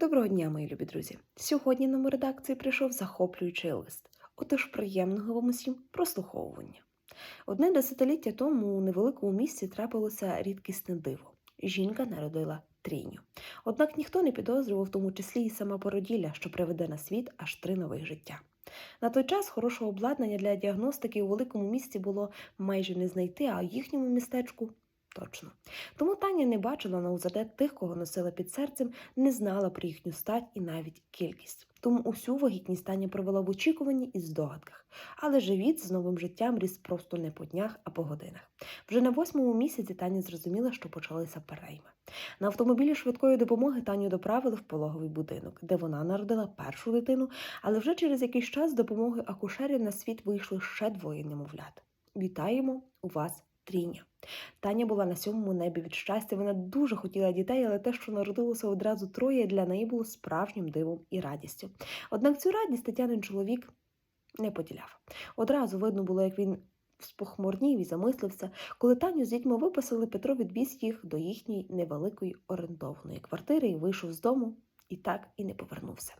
Доброго дня, мої любі друзі! Сьогодні нам у редакції прийшов захоплюючий лист. Отож, приємного вам усім прослуховування. Одне десятиліття тому у невеликому місті трапилося рідкісне диво. Жінка народила трійню. Однак ніхто не підозрював, в тому числі і сама породілля, що приведе на світ аж три нових життя. На той час хорошого обладнання для діагностики у великому місті було майже не знайти, а в їхньому містечку точно. Тому Таня не бачила на УЗД тих, кого носила під серцем, не знала про їхню стать і навіть кількість. Тому усю вагітність Таня провела в очікуванні і здогадках. Але живіт з новим життям ріс просто не по днях, а по годинах. Вже на восьмому місяці Таня зрозуміла, що почалися перейми. На автомобілі швидкої допомоги Таню доправили в пологовий будинок, де вона народила першу дитину, але вже через якийсь час з допомогою акушерів на світ вийшли ще двоє немовлят. Вітаємо у вас трійня. Таня була на сьомому небі від щастя. Вона дуже хотіла дітей, але те, що народилося одразу троє, для неї було справжнім дивом і радістю. Однак цю радість Тетянин чоловік не поділяв. Одразу видно було, як він спохмурнів і замислився, коли Таню з дітьми виписали, Петро відвіз їх до їхньої невеликої орендованої квартири і вийшов з дому. І так і не повернувся.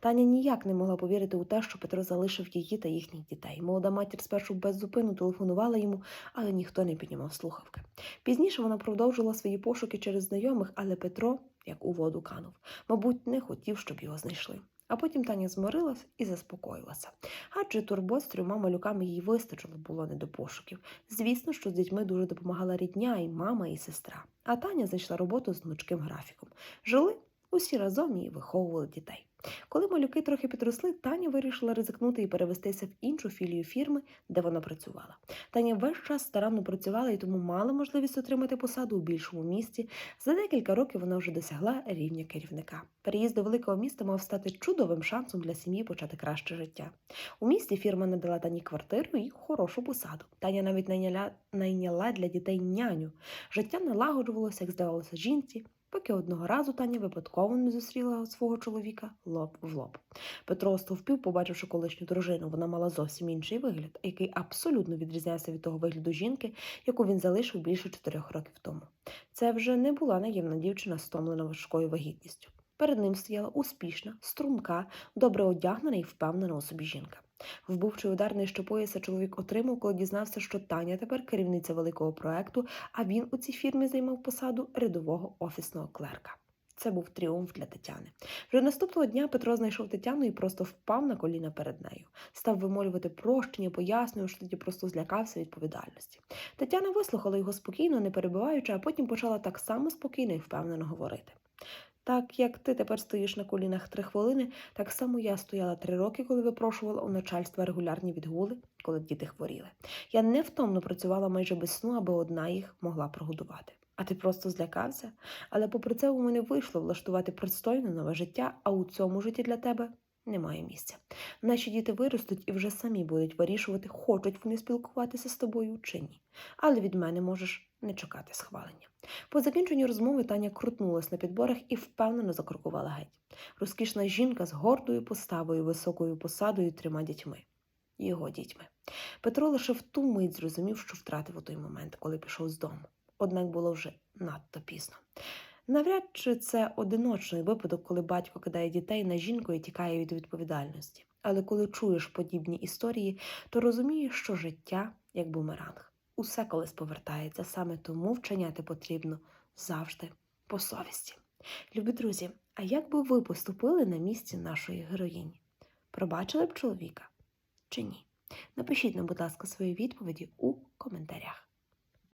Таня ніяк не могла повірити у те, що Петро залишив її та їхніх дітей. Молода матір спершу беззупинно телефонувала йому, але ніхто не піднімав слухавки. Пізніше вона продовжила свої пошуки через знайомих, але Петро, як у воду канув, мабуть, не хотів, щоб його знайшли. А потім Таня змирилась і заспокоїлася. Адже турбот з трьома малюками їй вистачило було не до пошуків. Звісно, що з дітьми дуже допомагала рідня, і мама, і сестра. А Таня знайшла роботу з гнучким графіком. Жили усі разом і виховували дітей. Коли малюки трохи підросли, Таня вирішила ризикнути і перевестися в іншу філію фірми, де вона працювала. Таня весь час старанно працювала і тому мала можливість отримати посаду у більшому місті. За декілька років вона вже досягла рівня керівника. Переїзд до великого міста мав стати чудовим шансом для сім'ї почати краще життя. У місті фірма надала Тані квартиру і хорошу посаду. Таня навіть найняла, найняла для дітей няню. Життя налагоджувалося, як здавалося, жінці поки одного разу Таня випадково не зустріла свого чоловіка лоб в лоб. Петро стовпів, побачивши колишню дружину, вона мала зовсім інший вигляд, який абсолютно відрізнявся від того вигляду жінки, яку він залишив більше чотирьох років тому. Це вже не була наївна дівчина, стомлена важкою вагітністю. Перед ним стояла успішна, струнка, добре одягнена і впевнена у собі жінка. Вбивчий удар нижче пояса чоловік отримав, коли дізнався, що Таня тепер керівниця великого проекту, а він у цій фірмі займав посаду рядового офісного клерка. Це був тріумф для Тетяни. Вже наступного дня Петро знайшов Тетяну і просто впав на коліна перед нею. Став вимолювати прощення, пояснював, що тоді просто злякався відповідальності. Тетяна вислухала його спокійно, не перебиваючи, а потім почала так само спокійно і впевнено говорити. Так як ти тепер стоїш на колінах три хвилини, так само я стояла три роки, коли випрошувала у начальства регулярні відгули, коли діти хворіли. Я невтомно працювала майже без сну, аби одна їх могла прогодувати. А ти просто злякався? Але попри це у мене вийшло влаштувати пристойне нове життя, а у цьому житті для тебе немає місця. Наші діти виростуть і вже самі будуть вирішувати, хочуть вони спілкуватися з тобою чи ні. Але від мене можеш не чекати схвалення. По закінченню розмови Таня крутнулась на підборах і впевнено закрокувала геть. Розкішна жінка з гордою поставою, високою посадою трьома дітьми. Його дітьми. Петро лише в ту мить зрозумів, що втратив у той момент, коли пішов з дому. Однак було вже надто пізно. Навряд чи це одиночний випадок, коли батько кидає дітей на жінку і тікає від відповідальності. Але коли чуєш подібні історії, то розумієш, що життя як бумеранг. Усе колись повертається, саме тому вчиняти потрібно завжди по совісті. Любі друзі, а як би ви поступили на місці нашої героїні? Пробачили б чоловіка чи ні? Напишіть нам, будь ласка, свої відповіді у коментарях.